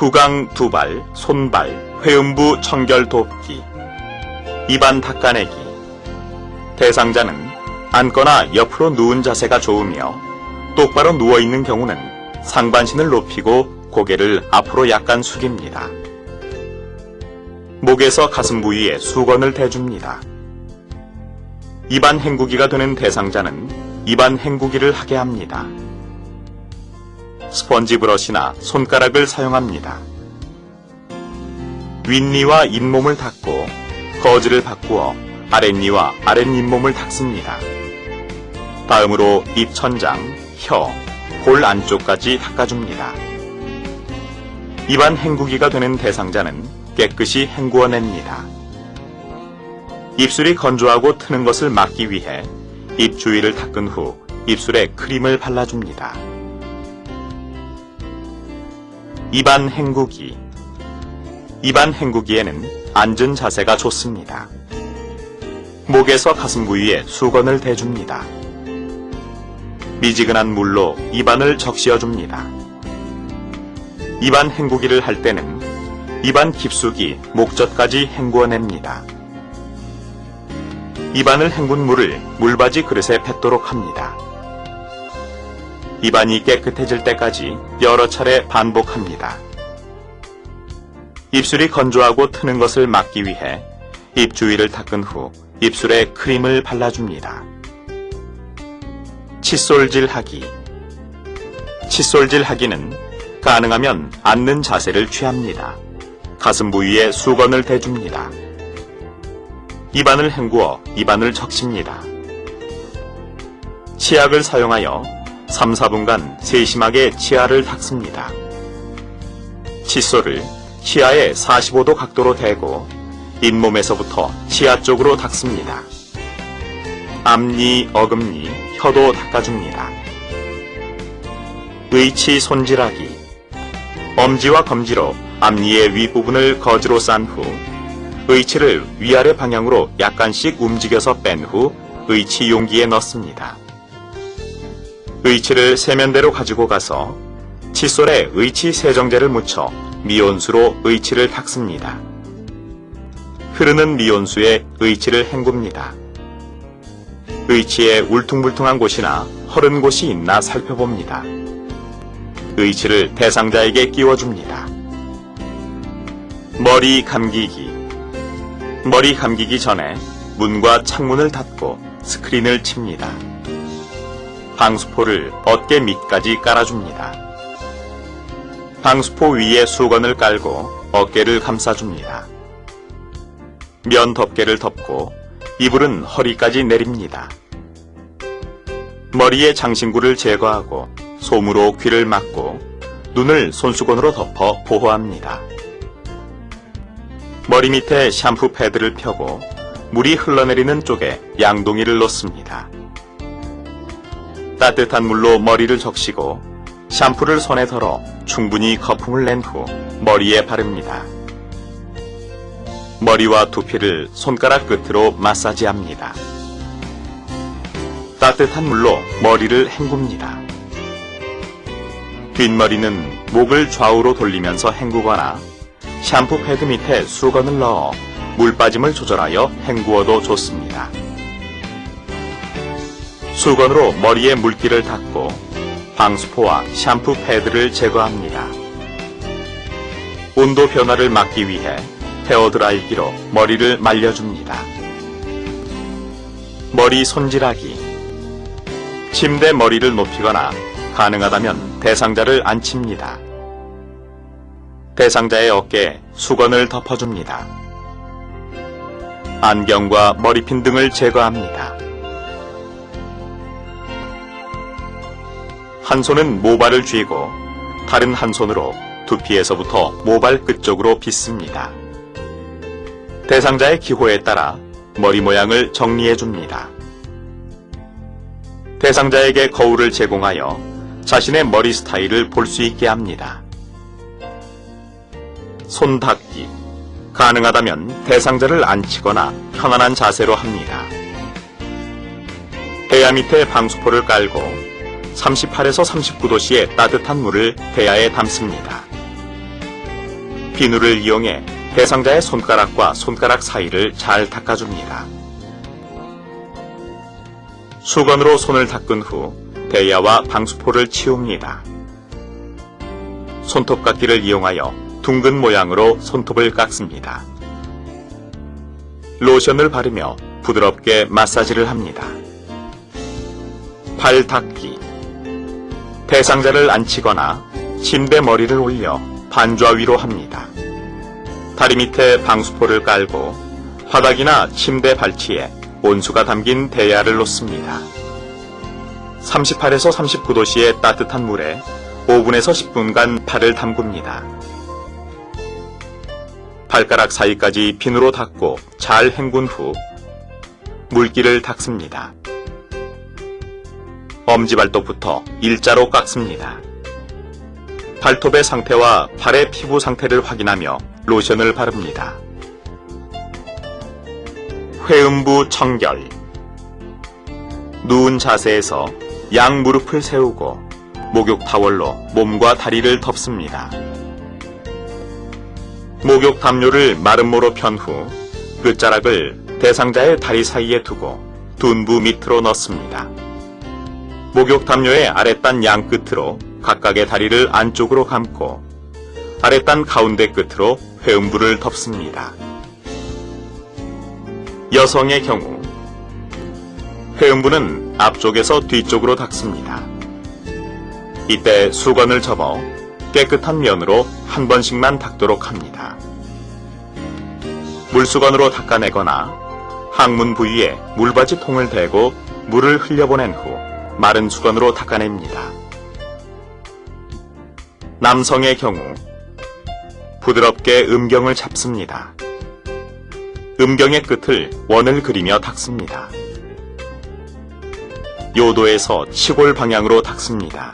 구강 두발, 손발, 회음부 청결 돕기, 입안 닦아내기. 대상자는 앉거나 옆으로 누운 자세가 좋으며 똑바로 누워있는 경우는 상반신을 높이고 고개를 앞으로 약간 숙입니다. 목에서 가슴 부위에 수건을 대줍니다. 입안 헹구기가 되는 대상자는 입안 헹구기를 하게 합니다. 스펀지 브러시나 손가락을 사용합니다. 윗니와 잇몸을 닦고 거즈를 바꾸어 아랫니와 아랫잇몸을 닦습니다. 다음으로 입 천장, 혀, 볼 안쪽까지 닦아줍니다. 입안 헹구기가 되는 대상자는 깨끗이 헹구어냅니다. 입술이 건조하고 트는 것을 막기 위해 입 주위를 닦은 후 입술에 크림을 발라줍니다. 입안 헹구기 입안 헹구기에는 앉은 자세가 좋습니다. 목에서 가슴 부위에 수건을 대줍니다. 미지근한 물로 입안을 적시어줍니다. 입안 헹구기를 할 때는 입안 깊숙이 목젖까지 헹구어냅니다. 입안을 헹군 물을 물받이 그릇에 뱉도록 합니다. 입안이 깨끗해질 때까지 여러 차례 반복합니다. 입술이 건조하고 트는 것을 막기 위해 입 주위를 닦은 후 입술에 크림을 발라줍니다. 칫솔질 하기 칫솔질 하기는 가능하면 앉는 자세를 취합니다. 가슴 부위에 수건을 대줍니다. 입안을 헹구어 입안을 적십니다. 치약을 사용하여 3, 4분간 세심하게 치아를 닦습니다. 칫솔을 치아에 45도 각도로 대고 잇몸에서부터 치아 쪽으로 닦습니다. 앞니, 어금니, 혀도 닦아줍니다. 의치 손질하기 엄지와 검지로 앞니의 윗부분을 거즈로 싼 후 의치를 위아래 방향으로 약간씩 움직여서 뺀 후 의치 용기에 넣습니다. 의치를 세면대로 가지고 가서 칫솔에 의치 세정제를 묻혀 미온수로 의치를 닦습니다. 흐르는 미온수에 의치를 헹굽니다. 의치에 울퉁불퉁한 곳이나 허른 곳이 있나 살펴봅니다. 의치를 대상자에게 끼워줍니다. 머리 감기기 머리 감기기 전에 문과 창문을 닫고 스크린을 칩니다. 방수포를 어깨 밑까지 깔아줍니다. 방수포 위에 수건을 깔고 어깨를 감싸줍니다. 면 덮개를 덮고 이불은 허리까지 내립니다. 머리에 장신구를 제거하고 솜으로 귀를 막고 눈을 손수건으로 덮어 보호합니다. 머리 밑에 샴푸 패드를 펴고 물이 흘러내리는 쪽에 양동이를 놓습니다. 따뜻한 물로 머리를 적시고 샴푸를 손에 덜어 충분히 거품을 낸 후 머리에 바릅니다. 머리와 두피를 손가락 끝으로 마사지합니다. 따뜻한 물로 머리를 헹굽니다. 뒷머리는 목을 좌우로 돌리면서 헹구거나 샴푸 패드 밑에 수건을 넣어 물 빠짐을 조절하여 헹구어도 좋습니다. 수건으로 머리에 물기를 닦고 방수포와 샴푸 패드를 제거합니다. 온도 변화를 막기 위해 헤어드라이기로 머리를 말려줍니다. 머리 손질하기 침대 머리를 높이거나 가능하다면 대상자를 앉힙니다. 대상자의 어깨에 수건을 덮어줍니다. 안경과 머리핀 등을 제거합니다. 한 손은 모발을 쥐고 다른 한 손으로 두피에서부터 모발 끝 쪽으로 빗습니다. 대상자의 기호에 따라 머리 모양을 정리해 줍니다. 대상자에게 거울을 제공하여 자신의 머리 스타일을 볼 수 있게 합니다. 손 닦기. 가능하다면 대상자를 앉히거나 편안한 자세로 합니다. 대야 밑에 방수포를 깔고 38에서 39도씨의 따뜻한 물을 대야에 담습니다. 비누를 이용해 대상자의 손가락과 손가락 사이를 잘 닦아줍니다. 수건으로 손을 닦은 후 대야와 방수포를 치웁니다. 손톱깎이를 이용하여 둥근 모양으로 손톱을 깎습니다. 로션을 바르며 부드럽게 마사지를 합니다. 발 닦기 대상자를 앉히거나 침대 머리를 올려 반좌 위로 합니다. 다리 밑에 방수포를 깔고 바닥이나 침대 발치에 온수가 담긴 대야를 놓습니다. 38에서 39도씨의 따뜻한 물에 5분에서 10분간 발을 담굽니다. 발가락 사이까지 비누로 닦고 잘 헹군 후 물기를 닦습니다. 엄지발톱부터 일자로 깎습니다. 발톱의 상태와 발의 피부 상태를 확인하며 로션을 바릅니다. 회음부 청결 누운 자세에서 양 무릎을 세우고 목욕 타월로 몸과 다리를 덮습니다. 목욕 담요를 마름모로 편 후 끝자락을 대상자의 다리 사이에 두고 둔부 밑으로 넣습니다. 목욕 담요의 아랫단 양 끝으로 각각의 다리를 안쪽으로 감고 아랫단 가운데 끝으로 회음부를 덮습니다. 여성의 경우 회음부는 앞쪽에서 뒤쪽으로 닦습니다. 이때 수건을 접어 깨끗한 면으로 한 번씩만 닦도록 합니다. 물수건으로 닦아내거나 항문 부위에 물받이 통을 대고 물을 흘려보낸 후 마른 수건으로 닦아냅니다. 남성의 경우 부드럽게 음경을 잡습니다. 음경의 끝을 원을 그리며 닦습니다. 요도에서 치골 방향으로 닦습니다.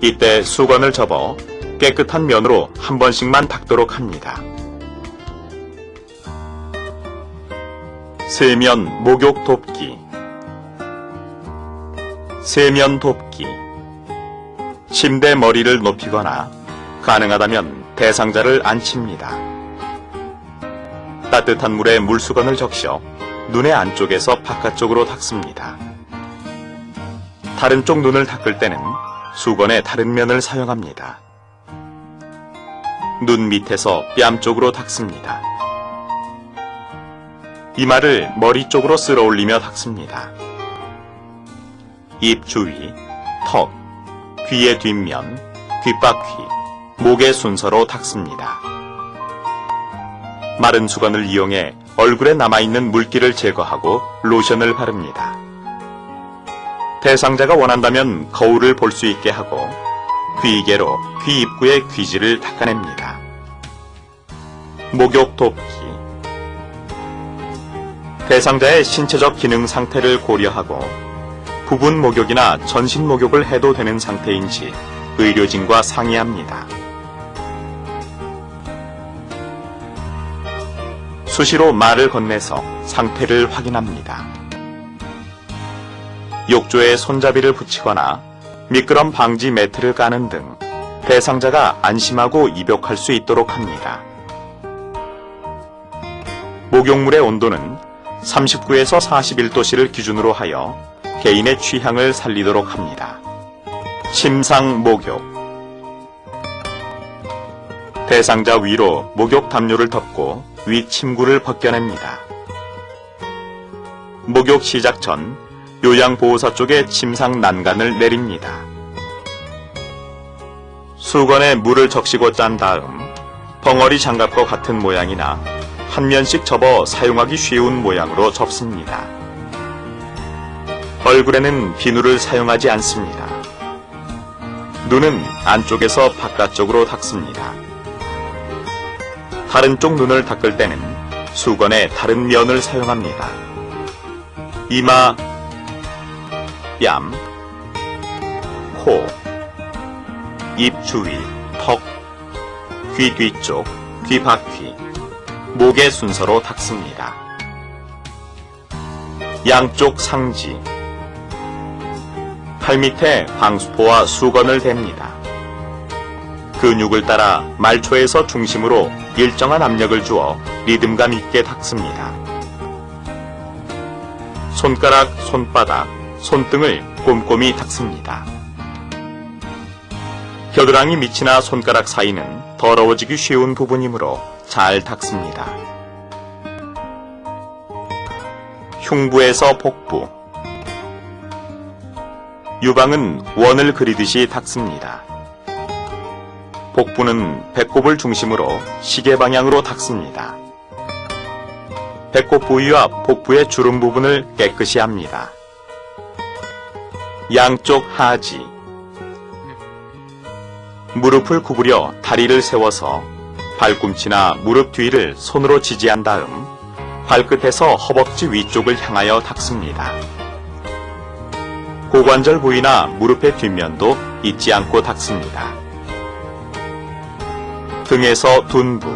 이때 수건을 접어 깨끗한 면으로 한 번씩만 닦도록 합니다. 세면 목욕 돕기 세면 돕기 침대 머리를 높이거나 가능하다면 대상자를 앉힙니다. 따뜻한 물에 물수건을 적셔 눈의 안쪽에서 바깥쪽으로 닦습니다. 다른 쪽 눈을 닦을 때는 수건의 다른 면을 사용합니다. 눈 밑에서 뺨 쪽으로 닦습니다. 이마를 머리 쪽으로 쓸어 올리며 닦습니다. 입 주위, 턱, 귀의 뒷면, 귓바퀴, 목의 순서로 닦습니다. 마른 수건을 이용해 얼굴에 남아있는 물기를 제거하고 로션을 바릅니다. 대상자가 원한다면 거울을 볼 수 있게 하고 귀개로 귀 입구의 귀지를 닦아냅니다. 목욕 돕기 대상자의 신체적 기능 상태를 고려하고 부분 목욕이나 전신 목욕을 해도 되는 상태인지 의료진과 상의합니다. 수시로 말을 건네서 상태를 확인합니다. 욕조에 손잡이를 붙이거나 미끄럼 방지 매트를 까는 등 대상자가 안심하고 입욕할 수 있도록 합니다. 목욕물의 온도는 39에서 41도씨를 기준으로 하여 개인의 취향을 살리도록 합니다. 침상 목욕 대상자 위로 목욕 담요를 덮고 위 침구를 벗겨냅니다. 목욕 시작 전 요양보호사 쪽에 침상 난간을 내립니다. 수건에 물을 적시고 짠 다음 벙어리 장갑과 같은 모양이나 한 면씩 접어 사용하기 쉬운 모양으로 접습니다. 얼굴에는 비누를 사용하지 않습니다. 눈은 안쪽에서 바깥쪽으로 닦습니다. 다른 쪽 눈을 닦을 때는 수건의 다른 면을 사용합니다. 이마, 뺨, 코, 입 주위, 턱, 귀 뒤쪽, 귀 바퀴, 목의 순서로 닦습니다. 양쪽 상지, 팔 밑에 방수포와 수건을 댑니다. 근육을 따라 말초에서 중심으로 일정한 압력을 주어 리듬감 있게 닦습니다. 손가락, 손바닥, 손등을 꼼꼼히 닦습니다. 겨드랑이 밑이나 손가락 사이는 더러워지기 쉬운 부분이므로 잘 닦습니다. 흉부에서 복부 유방은 원을 그리듯이 닦습니다. 복부는 배꼽을 중심으로 시계 방향으로 닦습니다. 배꼽 부위와 복부의 주름 부분을 깨끗이 합니다. 양쪽 하지 무릎을 구부려 다리를 세워서 발꿈치나 무릎 뒤를 손으로 지지한 다음 발끝에서 허벅지 위쪽을 향하여 닦습니다. 고관절 부위나 무릎의 뒷면도 잊지 않고 닦습니다. 등에서 둔부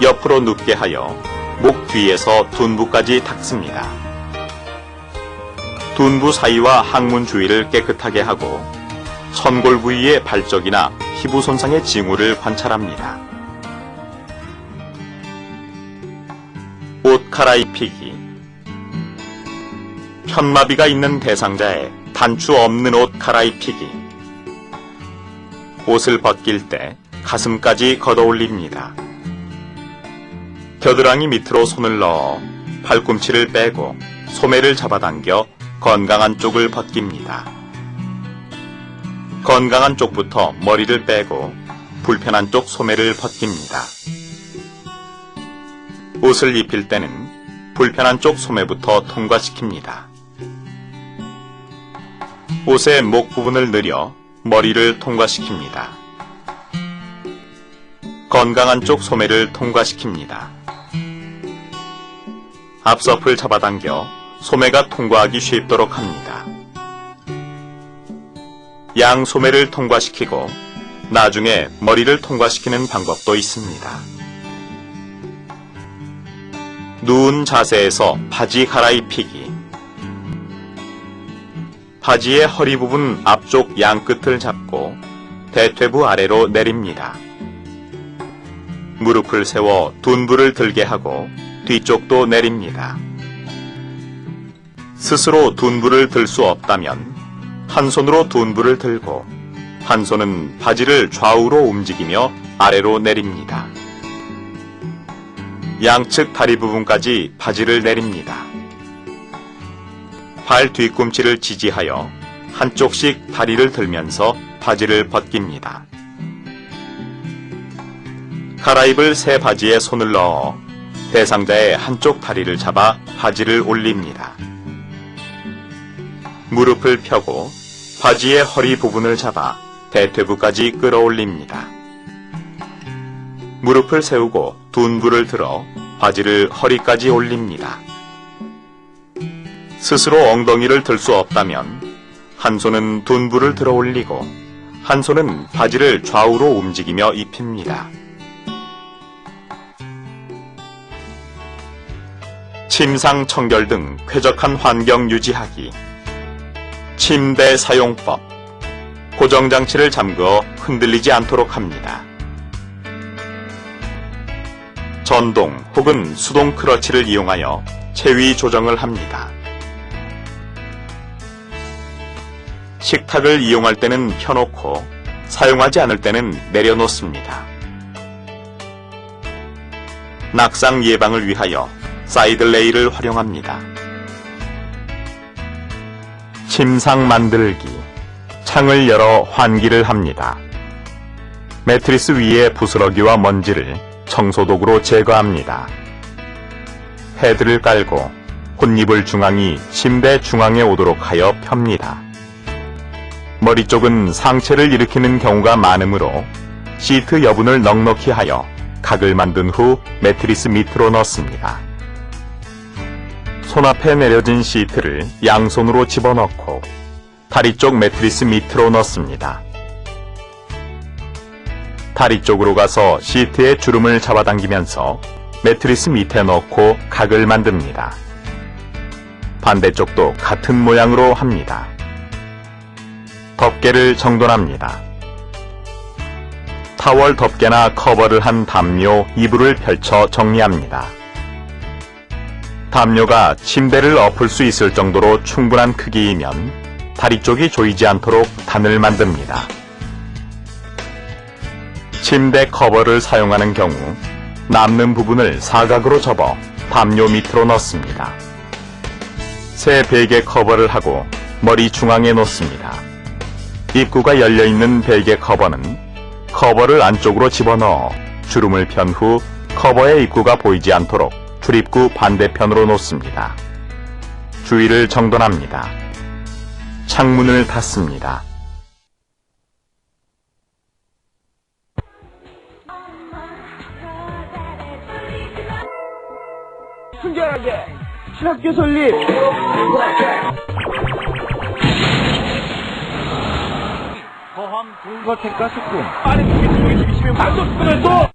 옆으로 눕게 하여 목 뒤에서 둔부까지 닦습니다. 둔부 사이와 항문 주위를 깨끗하게 하고 천골 부위의 발적이나 피부 손상의 징후를 관찰합니다. 옷 갈아입히기 편마비가 있는 대상자의 단추 없는 옷 갈아입히기 옷을 벗길 때 가슴까지 걷어올립니다. 겨드랑이 밑으로 손을 넣어 발꿈치를 빼고 소매를 잡아당겨 건강한 쪽을 벗깁니다. 건강한 쪽부터 머리를 빼고 불편한 쪽 소매를 벗깁니다. 옷을 입힐 때는 불편한 쪽 소매부터 통과시킵니다. 옷의 목 부분을 늘려 머리를 통과시킵니다. 건강한 쪽 소매를 통과시킵니다. 앞서풀 잡아당겨 소매가 통과하기 쉽도록 합니다. 양 소매를 통과시키고 나중에 머리를 통과시키는 방법도 있습니다. 누운 자세에서 바지 갈아입히기 바지의 허리 부분 앞쪽 양 끝을 잡고 대퇴부 아래로 내립니다. 무릎을 세워 둔부를 들게 하고 뒤쪽도 내립니다. 스스로 둔부를 들 수 없다면 한 손으로 둔부를 들고 한 손은 바지를 좌우로 움직이며 아래로 내립니다. 양측 다리 부분까지 바지를 내립니다. 발 뒤꿈치를 지지하여 한쪽씩 다리를 들면서 바지를 벗깁니다. 갈아입을 새 바지에 손을 넣어 대상자의 한쪽 다리를 잡아 바지를 올립니다. 무릎을 펴고 바지의 허리 부분을 잡아 대퇴부까지 끌어올립니다. 무릎을 세우고 둔부를 들어 바지를 허리까지 올립니다. 스스로 엉덩이를 들 수 없다면 한 손은 둔부를 들어 올리고 한 손은 바지를 좌우로 움직이며 입힙니다. 침상 청결 등 쾌적한 환경 유지하기. 침대 사용법. 고정장치를 잠그어 흔들리지 않도록 합니다. 전동 혹은 수동 크러치를 이용하여 체위 조정을 합니다. 식탁을 이용할 때는 펴놓고 사용하지 않을 때는 내려놓습니다. 낙상 예방을 위하여 사이드 레일을 활용합니다. 침상 만들기. 창을 열어 환기를 합니다. 매트리스 위의 부스러기와 먼지를 청소도구로 제거합니다. 헤드를 깔고 혼입을 중앙이 침대 중앙에 오도록 하여 펴니다. 머리 쪽은 상체를 일으키는 경우가 많으므로 시트 여분을 넉넉히 하여 각을 만든 후 매트리스 밑으로 넣습니다. 손 앞에 내려진 시트를 양손으로 집어넣고 다리 쪽 매트리스 밑으로 넣습니다. 다리 쪽으로 가서 시트의 주름을 잡아당기면서 매트리스 밑에 넣고 각을 만듭니다. 반대쪽도 같은 모양으로 합니다. 덮개를 정돈합니다. 타월 덮개나 커버를 한 담요 이불을 펼쳐 정리합니다. 담요가 침대를 엎을 수 있을 정도로 충분한 크기이면 다리 쪽이 조이지 않도록 단을 만듭니다. 침대 커버를 사용하는 경우 남는 부분을 사각으로 접어 담요 밑으로 넣습니다. 새 베개 커버를 하고 머리 중앙에 놓습니다. 입구가 열려있는 베개 커버는 커버를 안쪽으로 집어넣어 주름을 편 후 커버의 입구가 보이지 않도록 출입구 반대편으로 놓습니다. 주위를 정돈합니다. 창문을 닫습니다. 순결하게 신학교 설립 거함 돌거택과 숙군 아래 중에 중에 중이시면 방도 수군을 또